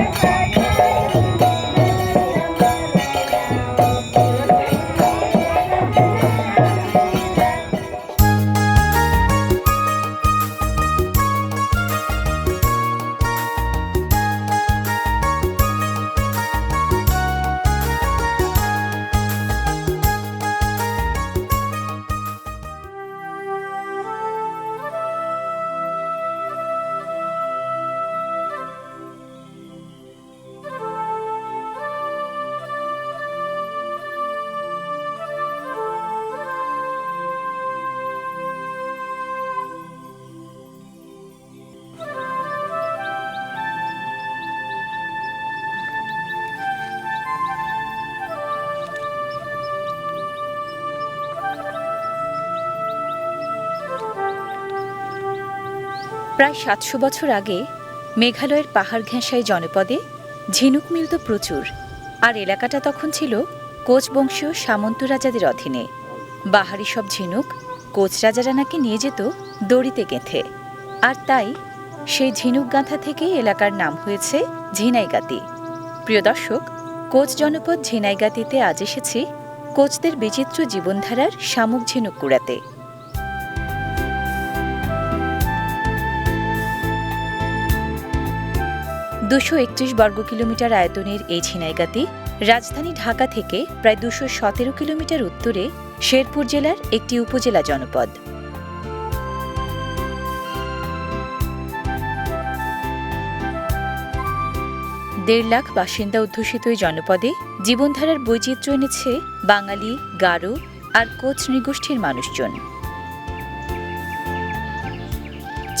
Bye. প্রায় সাতশো বছর আগে মেঘালয়ের পাহাড় ঘেঁষাই জনপদে ঝিনুক মিলত প্রচুর। আর এলাকাটা তখন ছিল কোচ বংশীয় সামন্ত রাজাদের অধীনে। বাহারি সব ঝিনুক কোচ রাজারা নাকি নিয়ে যেত দড়িতে গেঁথে। আর তাই সেই ঝিনুক গাঁথা থেকেই এলাকার নাম হয়েছে ঝিনাইগাতি। প্রিয় দর্শক, কোচ জনপদ ঝিনাইগাতিতে আজ এসেছি কোচদের বিচিত্র জীবনধারার শামুক ঝিনুক কুড়াতে। দুশো একত্রিশ বর্গ কিলোমিটার আয়তনের এই ঝিনাইগাতি রাজধানী ঢাকা থেকে প্রায় দুশো সতেরো কিলোমিটার উত্তরে শেরপুর জেলার একটি উপজেলা জনপদ। দেড় লাখ বাসিন্দা অধ্যুষিত এই জনপদে জীবনধারার বৈচিত্র্য এনেছে বাঙালি, গারো আর কোচ নৃগোষ্ঠীর মানুষজন।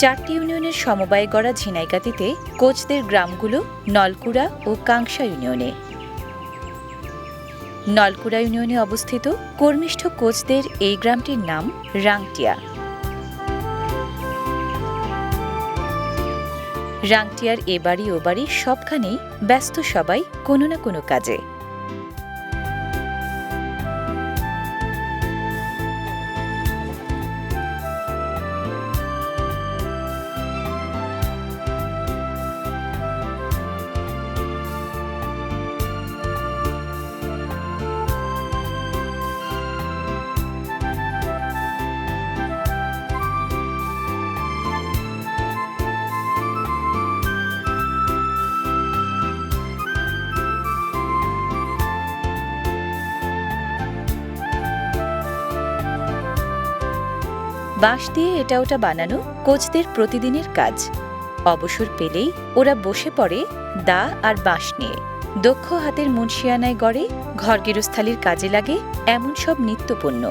চারটি ইউনিয়নের সমবায় গড়া ঝিনাইগাতিতে কোচদের গ্রামগুলো নলকুড়া ও কাংসা ইউনিয়নে। নলকুড়া ইউনিয়নে অবস্থিত কর্মিষ্ঠ কোচদের এই গ্রামটির নাম রাংটিয়া। রাংটিয়ার এ বাড়ি ও বাড়ি সবখানেই ব্যস্ত সবাই কোনো না কোনো কাজে। বাঁশ দিয়ে এটা ওটা বানানো কোচদের প্রতিদিনের কাজ। অবসর পেলেই ওরা বসে পড়ে দা আর বাঁশ নিয়ে। দক্ষ হাতের মুন্সিয়ানায় গড়ে ঘর গেরস্থালির কাজে লাগে এমন সব নিত্যপণ্য।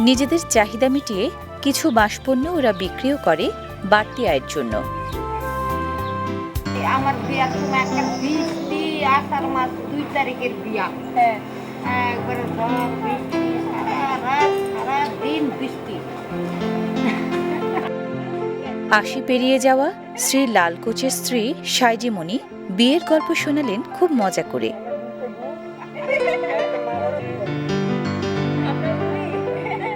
নিজেদের চাহিদা মিটিয়ে কিছু বাঁশপণ্য ওরা বিক্রিও করে বাড়তি আয়ের জন্য। আমার আষাঢ় মাস দুই তারিখের বিয়া। একবারে ঝড় বৃষ্টি সারা রাত সারা দিন বৃষ্টি। আশি পেরিয়ে যাওয়া শ্রী লাল কোচের স্ত্রী সাইজিমণি বিয়ের গল্প শোনালেন খুব মজা করে।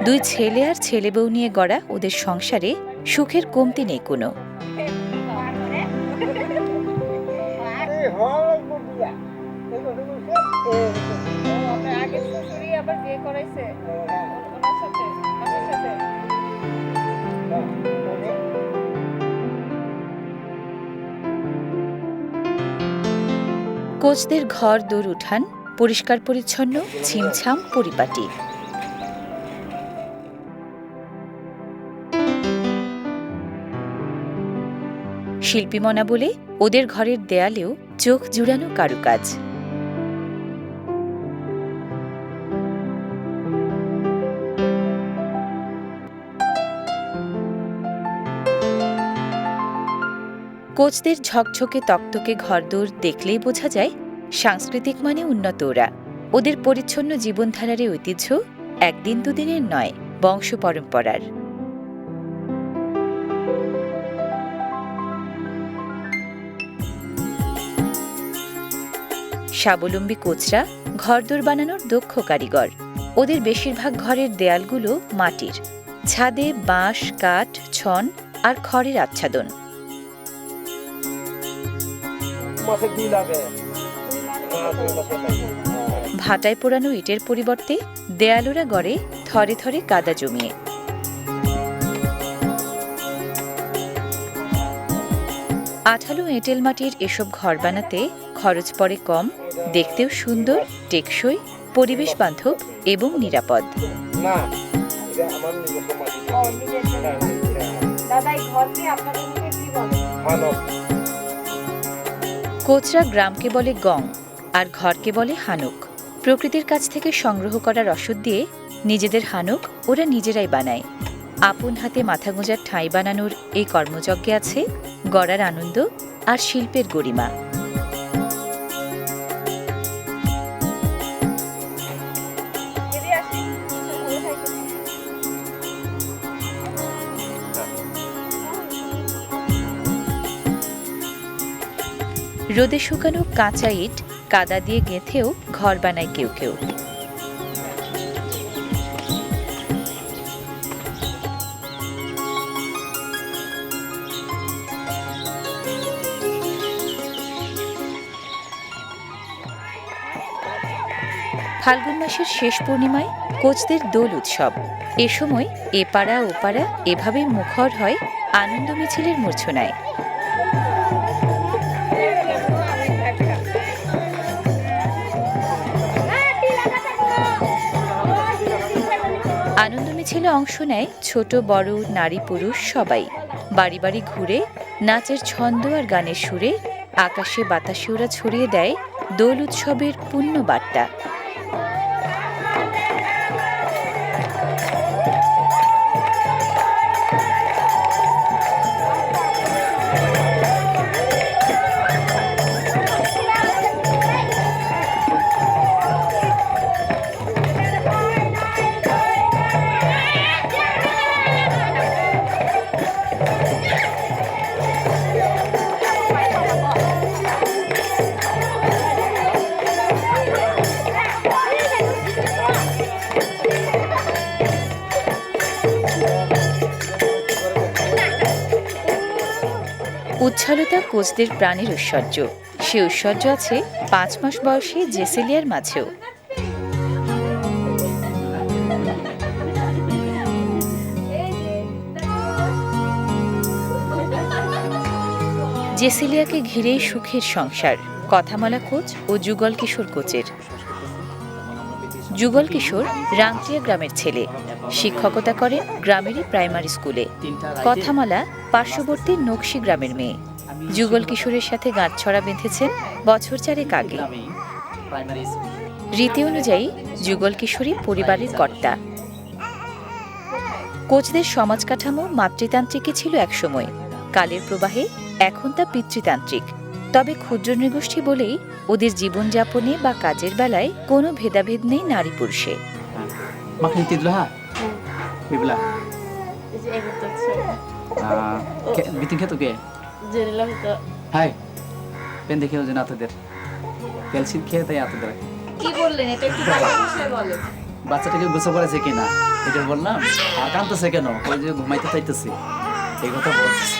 দুই ছেলে আর ছেলে বউ নিয়ে গড়া ওদের সংসারে সুখের কমতি নেই কোনো। কোচদের ঘর দৌড় উঠান, পরিষ্কার পরিচ্ছন্ন, ছিমছাম পরিপাটি। শিল্পীমনা বলে ওদের ঘরের দেয়ালেও চোখ জুড়ানো কারুকাজ। কোচদের ঝকঝকে তকতকে ঘরদোর দেখলেই বোঝা যায় সাংস্কৃতিক মানে উন্নত ওরা। ওদের পরিচ্ছন্ন জীবনধারার ঐতিহ্য একদিন দুদিনের নয়, বংশ পরম্পরার। স্বাবলম্বী কোচরা ঘরদোর বানানোর দক্ষ কারিগর। ওদের বেশিরভাগ ঘরের দেয়ালগুলো মাটির। ছাদে বাঁশ, কাঠ, ছন আর খড়ের আচ্ছাদন। মাসে দুই লাগে। ভাটায় পোড়ানো ইটের পরিবর্তে দেয়ালোরা গড়ে থরে থরে কাদা জমিয়ে। আঠালো এঁটেল মাটির এসব ঘর বানাতে খরচ পড়ে কম দেখতেও সুন্দর টেকসই পরিবেশ বান্ধব এবং নিরাপদ। দাদা এই ঘরকে আপনাদের কি বলে? কোচরা গ্রামকে বলে গং, আর ঘরকে বলে হানুক। প্রকৃতির কাছ থেকে সংগ্রহ করা রসদ দিয়ে নিজেদের হানুক ওরা নিজেরাই বানায়। আপন হাতে মাথা গোঁজার ঠাঁই বানানোর এই কর্মযজ্ঞে আছে গড়ার আনন্দ আর শিল্পের গরিমা। রোদে শুকানো কাঁচা ইট কাদা দিয়ে গেঁথেও ঘর বানায় কেউ কেউ। ফাল্গুন মাসের শেষ পূর্ণিমায় কোচদের দোল উৎসব। এ সময় এপাড়া ওপাড়া এভাবে মুখর হয় আনন্দ মিছিলের মূর্ছনায়। মিছিলে অংশ নেয় ছোট, বড়, নারী, পুরুষ সবাই। বাড়ি বাড়ি ঘুরে নাচের ছন্দ আর গানের সুরে আকাশে বাতাসে ওরা ছড়িয়ে দেয় দোল উৎসবের পুণ্য বার্তা কোচদের প্রাণের ঐশ্বর্য। সে ঐশ্বর্য আছে পাঁচ মাস বয়সী জেসেলিয়ার মাঝেও। জেসিলিয়াকে ঘিরেই সুখের সংসার, কথামালা কোচ ও যুগল কিশোর কোচের। যুগল কিশোর রাংটিয়া গ্রামের ছেলে, শিক্ষকতা করেন গ্রামেরই প্রাইমারি স্কুলে। কথামালা পার্শ্ববর্তী নকশি গ্রামের মেয়ে। যুগল কিশোরের সাথে গাঁটছড়া বেঁধেছেন বছর চারেক আগে। রীতি অনুযায়ী যুগল কিশোরী পরিবারের কর্তা। কোচদের সমাজ কাঠামো মাতৃতান্ত্রিকই ছিল একসময়। কালের প্রবাহে এখন তা পিতৃতান্ত্রিক। তবে ক্ষুদ্র নৃগোষ্ঠী বলেই ওদের জীবনযাপনে বা কাজের বেলায় কোনো ভেদাভেদ নেই নারী পুরুষে। Makin tidur ha? এই তো। Hai. Pen দেখে ওজন আপনাদের ক্যালসিয়াম খেয়ে তাই আপনাদের কি বললেন? এটা একটু বাংলা বলেন। বাচ্চাটাকে গোসল করেছে কিনা? এটা বললাম আর কাঁদতেছে কেন? ওই যে ঘুমাইতে চাইতেছি। এই কথা বলতেছে।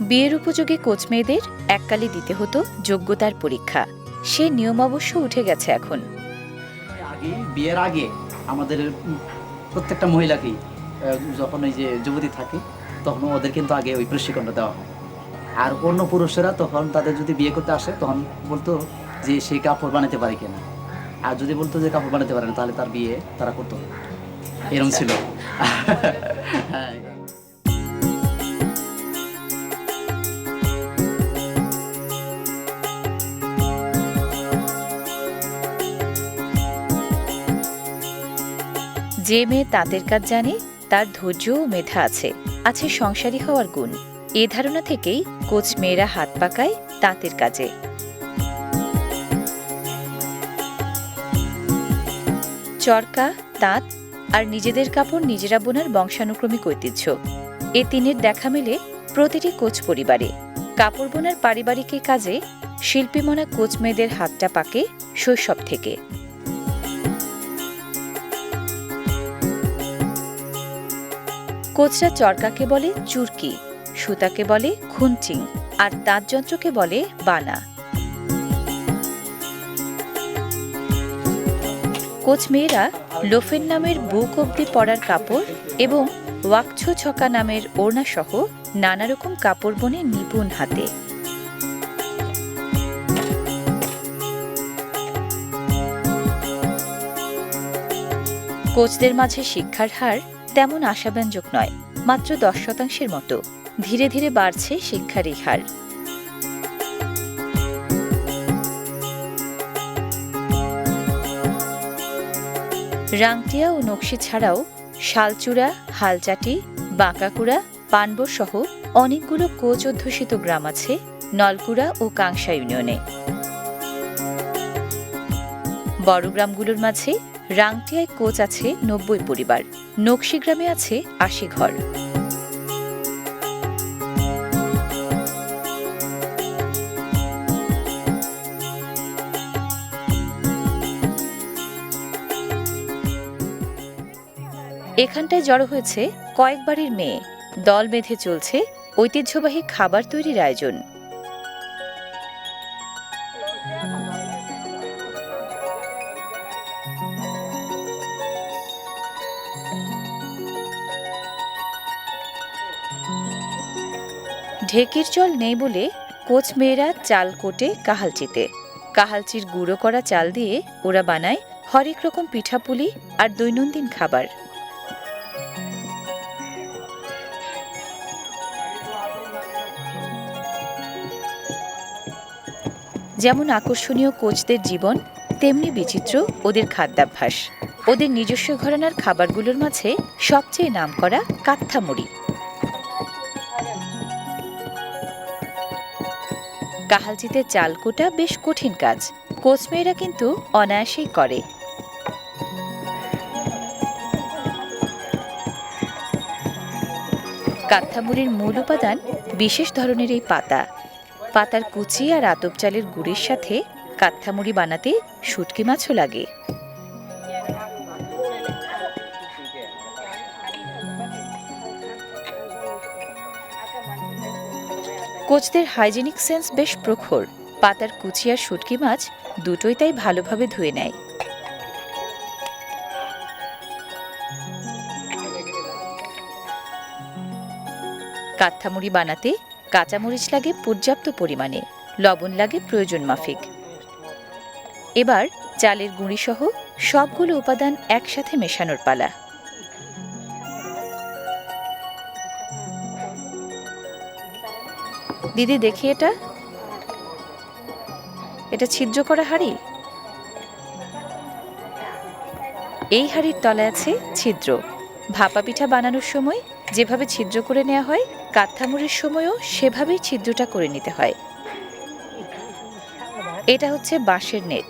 বিয়ের উপযোগী কোচ মেয়েদের এককালে দিতে হতো যোগ্যতার পরীক্ষা। সে নিয়ম অবশ্য উঠে গেছে এখন। আগে বিয়ের আগে আমাদের প্রত্যেকটা মহিলাকেই আহ, যখন ওই যে যুবতী থাকে তখন ওদের কিন্তু আগে ওই প্রশিক্ষণটা দেওয়া হয়। আর অন্য পুরুষেরা তখন তাদের যদি বিয়ে করতে আসে, তখন বলতো যে সে কাপড় বানাতে পারে কিনা। আর যদি বলতো যে কাপড় বানাতে পারে না, তাহলে তার বিয়ে তারা করতো। এরম ছিল। যে মেয়ে তাঁতের কাজ জানে তার ধৈর্য ও মেধা আছে আছে সংসারী হওয়ার গুণ। এ ধারণা থেকেই কোচ মেয়েরা হাত পাকায় তাঁতের কাজে। চরকা, তাঁত আর নিজেদের কাপড় নিজেরা বোনার বংশানুক্রমিক ঐতিহ্য। এ তিনের দেখা মেলে প্রতিটি কোচ পরিবারে। কাপড় বোনার পারিবারিক কাজে শিল্পীমনা কোচ মেয়েদের হাতটা পাকে শৈশব থেকে। কোচরা চরকাকে বলে চুরকি, সুতাকে বলে খুঞ্চিং আর তাঁতযন্ত্রকে বলে বানা কোচ মেয়েরা লোফেন নামের বুক অব্দি পরার কাপড় এবং ওয়াকছো ছকা নামের ওড়না সহ নানা রকম কাপড় বনে নিপুণ হাতে। কোচদের মাঝে শিক্ষার হার তেমন আশাব্যঞ্জক নয়, মাত্র দশ শতাংশের মতো। ধীরে ধীরে বাড়ছে শিক্ষার হার রাংটিয়া ও নকশি ছাড়াও শালচূড়া, হালচাটি, বাঁকাকুড়া, পানবর সহ অনেকগুলো কোচ অধ্যুষিত গ্রাম আছে নলকুড়া ও কাংসা ইউনিয়নে। বড় গ্রামগুলোর মাঝে রাংটিয়ায় কোচ আছে নব্বই পরিবার। নকশি গ্রামে আছে আশি ঘর। এখানটায় জড়ো হয়েছে কয়েক বাড়ির মেয়ে। দল বেঁধে চলছে ঐতিহ্যবাহী খাবার তৈরির আয়োজন। ঢেকির জল নেই বলে কোচ মেয়েরা চাল কোটে কাহালচিতে। কাহালচির গুঁড়ো করা চাল দিয়ে ওরা বানায় হরেক রকম পিঠাপুলি আর দৈনন্দিন খাবার। যেমন আকর্ষণীয় কোচদের জীবন, তেমনি বিচিত্র ওদের খাদ্যাভ্যাস। ওদের নিজস্ব ঘরানার খাবারগুলোর মাঝে সবচেয়ে নামকরা কাত্থামুড়ি কাহালচিতে চাল কোটা বেশ কঠিন কাজ, কোচমেয়েরা কিন্তু অনায়াসেই করে। কাত্থামুড়ির মূল উপাদান বিশেষ ধরনের এই পাতা। পাতার কুচি আর আতপ চালের গুড়ের সাথে কাত্থামুড়ি বানাতে শুটকি মাছও লাগে। কোচদের হাইজেনিক সেন্স বেশ প্রখর। পাতার কুচি আর শুটকি মাছ দুটোই তাই ভালোভাবে ধুয়ে নেয়। কাত্থামুড়ি বানাতে কাঁচামরিচ লাগে পর্যাপ্ত পরিমাণে, লবণ লাগে প্রয়োজন মাফিক। এবার চালের গুঁড়ি সহ সবগুলো উপাদান একসাথে মেশানোর পালা। দিদি, দেখি এটা। এটা ছিদ্র করা হাড়ি? এই হাড়ির তলায় আছে ছিদ্র। ভাপা পিঠা বানানোর সময় যেভাবে ছিদ্র করে নেওয়া হয় কাত্থামুড়ির সময়ও সেভাবেই ছিদ্রটা করে নিতে হয়। এটা হচ্ছে বাঁশের নেট।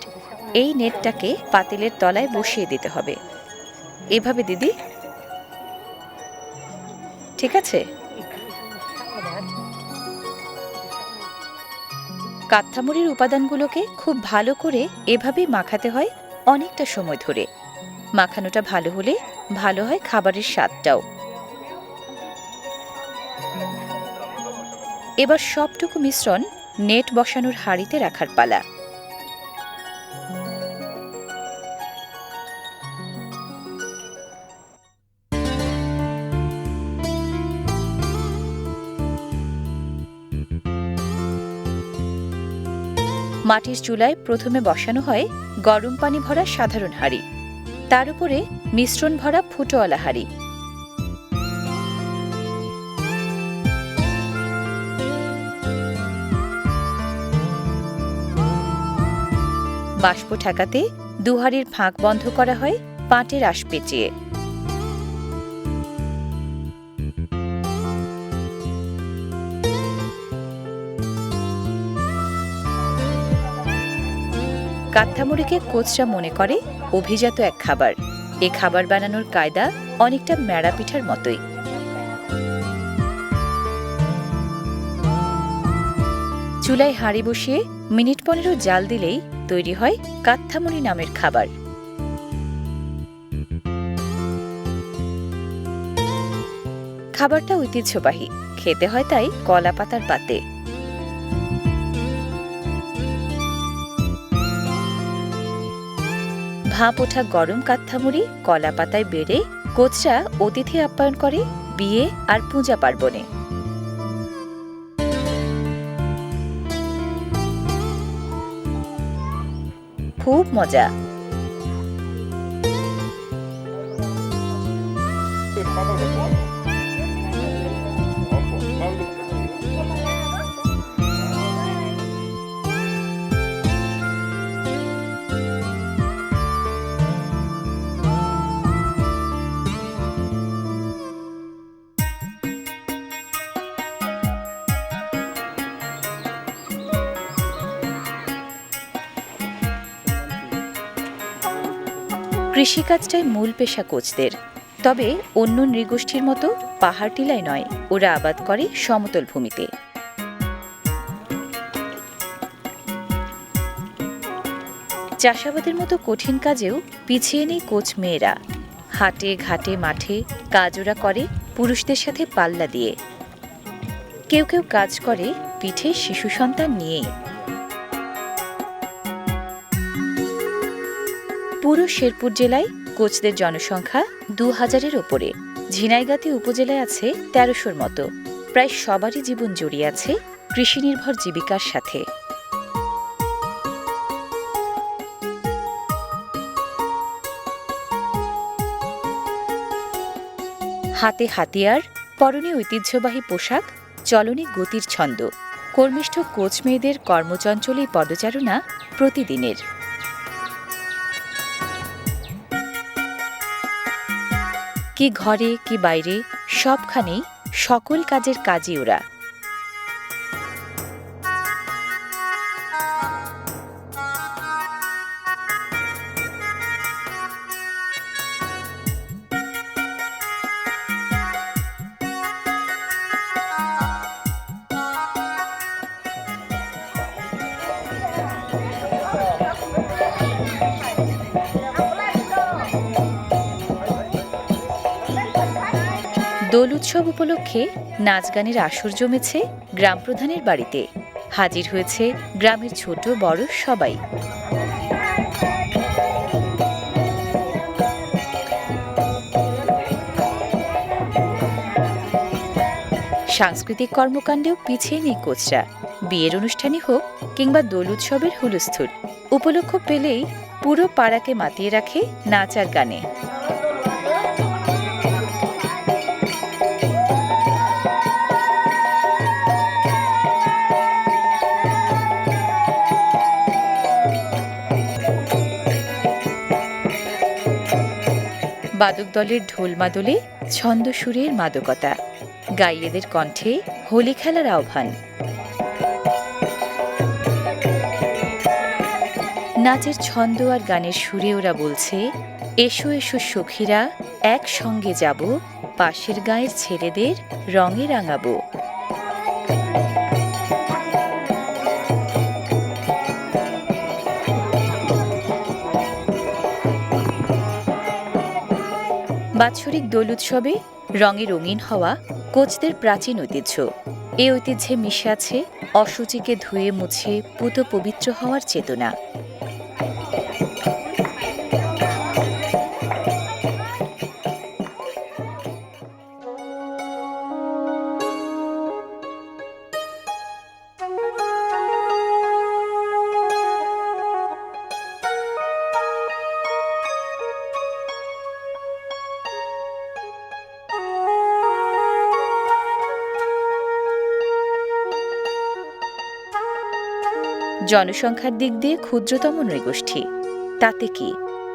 এই নেটটাকে পাতিলের তলায় বসিয়ে দিতে হবে। এভাবে, দিদি? ঠিক আছে? কাত্থামুড়ির উপাদানগুলোকে খুব ভালো করে এভাবেই মাখাতে হয় অনেকটা সময় ধরে। মাখানোটা ভালো হলে ভালো হয় খাবারের স্বাদটাও। এবার সবটুকু মিশ্রণ নেট বসানোর হাঁড়িতে রাখার পালা। মাটির চুলায় প্রথমে বসানো হয় গরম পানি ভরা সাধারণ হাঁড়ি। তার উপরে মিশ্রণ ভরা ফুটোওয়ালা হাঁড়ি। বাষ্প ঠেকাতে দুহারির ফাঁক বন্ধ করা হয় পাটের আশ পেঁচিয়ে। কাত্থামুড়িকে কোচরা মনে করে অভিজাত এক খাবার। এ খাবার বানানোর কায়দা অনেকটা ম্যাড়া পিঠার মতোই। চুলায় হাঁড়ি বসিয়ে মিনিট পনেরো জাল দিলেই তৈরি হয় কাত্থামুড়ি নামের খাবার। খাবারটা ঐতিহ্যবাহী, খেতে হয় তাই কলা পাতার পাতে। ভাপ ওঠা গরম কাত্থামুড়ি কলা পাতায় বেড়ে কোচরা অতিথি আপ্যায়ন করে বিয়ে আর পূজা পার্বণে। খুব মজা। কৃষিকাজটাই মূল পেশা কোচদের। তবে অন্য নৃগোষ্ঠীর মতো পাহাড় টিলায় নয়, ওরা আবাদ করে সমতল ভূমিতে। চাষাবাদের মতো কঠিন কাজেও পিছিয়ে নেই কোচ মেয়েরা। হাটে, ঘাটে, মাঠে কাজ ওরা করে পুরুষদের সাথে পাল্লা দিয়ে। কেউ কেউ কাজ করে পিঠে শিশু সন্তান নিয়েই। পুরো শেরপুর জেলায় কোচদের জনসংখ্যা দু হাজারের ওপরে। ঝিনাইগাতি উপজেলায় আছে তেরোশোর মতো। প্রায় সবারই জীবন জড়িয়ে আছে কৃষি নির্ভর জীবিকার সাথে। হাতে হাতিয়ার, পরনে ঐতিহ্যবাহী পোশাক, চলনে গতির ছন্দ। কর্মিষ্ঠ কোচ মেয়েদের কর্মচঞ্চল পদচারণা প্রতিদিনের। কি ঘরে কি বাইরে সবখানেই সকল কাজের কাজই ওরা। দোল উৎসব উপলক্ষে নাচ গানের আসর জমেছে গ্রাম প্রধানের বাড়িতে। হাজির হয়েছে গ্রামের ছোট বড় সবাই। সাংস্কৃতিক কর্মকাণ্ডেও পিছিয়ে নেই কোচরা। বিয়ের অনুষ্ঠানই হোক কিংবা দোল উৎসবের হুলস্থুল, উপলক্ষ পেলেই পুরো পাড়াকে মাতিয়ে রাখে নাচ আর গানে। বাদক দলের ঢোল মাদলে, ছন্দ সুরের মাদকতা। গাইয়েদের কণ্ঠে হোলি খেলার আহ্বান। নাচের ছন্দ আর গানের সুরে ওরা বলছে, এসো এসো সখীরা, একসঙ্গে যাব, পাশের গায়ের ছেলেদের রঙে রাঙাবো। বাৎসরিক দোল উৎসবে রঙে রঙিন হওয়া কোচদের প্রাচীন ঐতিহ্য। এই ঐতিহ্যে মিশে আছে অসুচিকে ধুয়ে মুছে পুত পবিত্র হওয়ার চেতনা। জনসংখ্যার দিক দিয়ে ক্ষুদ্রতম নৃগোষ্ঠী। তাতে কি?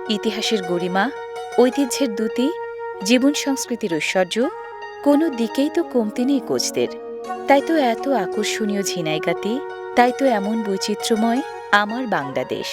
ইতিহাসের গরিমা, ঐতিহ্যের দ্যুতি, জীবন সংস্কৃতির ঐশ্বর্য, কোনো দিকেই তো কমতি নেই কোচদের। তাই তো এত আকর্ষণীয় ঝিনাইগাতি, তাই তো এমন বৈচিত্র্যময় আমার বাংলাদেশ।